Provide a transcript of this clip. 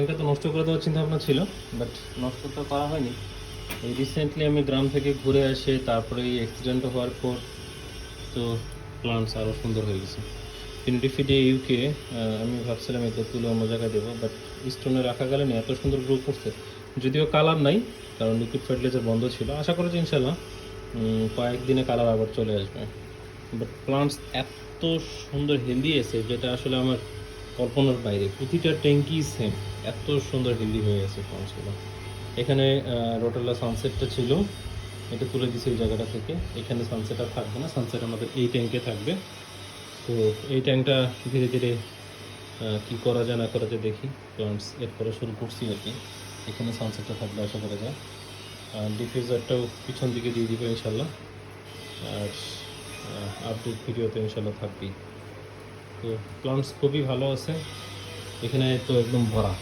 ট্যাঙ্কটা তো নষ্ট করে দেওয়ার চিন্তা ভাবনা ছিল বাট নষ্ট তো করা হয়নি। এই রিসেন্টলি আমি গ্রাম থেকে ঘুরে আসে, তারপরে এই অ্যাক্সিডেন্ট হওয়ার পর তো প্লান্টস আরও সুন্দর হয়ে গেছে। ফিনিটি ফিটে ইউকে আমি ভাবছিলাম এটা তুলে অন্য জায়গায় দেবো বাট স্টোনে রাখা গেলে না, এত সুন্দর গ্রো করছে যদিও কালার নাই, কারণ লিকুইড ফার্টিলাইজার বন্ধ ছিল। আশা করি যে ইনশাল্লাহ কয়েকদিনে কালার আবার চলে আসবে। বাট প্লান্টস এত সুন্দর হেলদি আছে, যেটা আসলে আমার কল্পনার বাইরে। প্রতিটা ট্যাঙ্কি সেম এত সুন্দর হেলদি হয়ে গেছে প্লান্টসগুলো এখানে রোটালা সানসেটটা ছিল। এটা তুলে দিছি এই জায়গাটা থেকে। এখানে সানসেট আর থাকবে না। সানসেট আমাদের এই ট্যাঙ্কে থাকবে। তো এই ট্যাঙ্কটা ধীরে ধীরে কি করা যায় না করা যায় দেখি। প্লান্টস এরপরে শুরু করছি আর কি। এখানে সানসেটটা থাকবে আশা করা যায়। আর ডিফিউজারটাও পিছন দিকে দিয়ে দিবে ইনশাল্লাহ। আর আপডেট ভিডিওতে ইনশাল্লাহ থাকবেই। তো প্লান্টস খুবই ভালো আছে। এখানে তো একদম ভরা।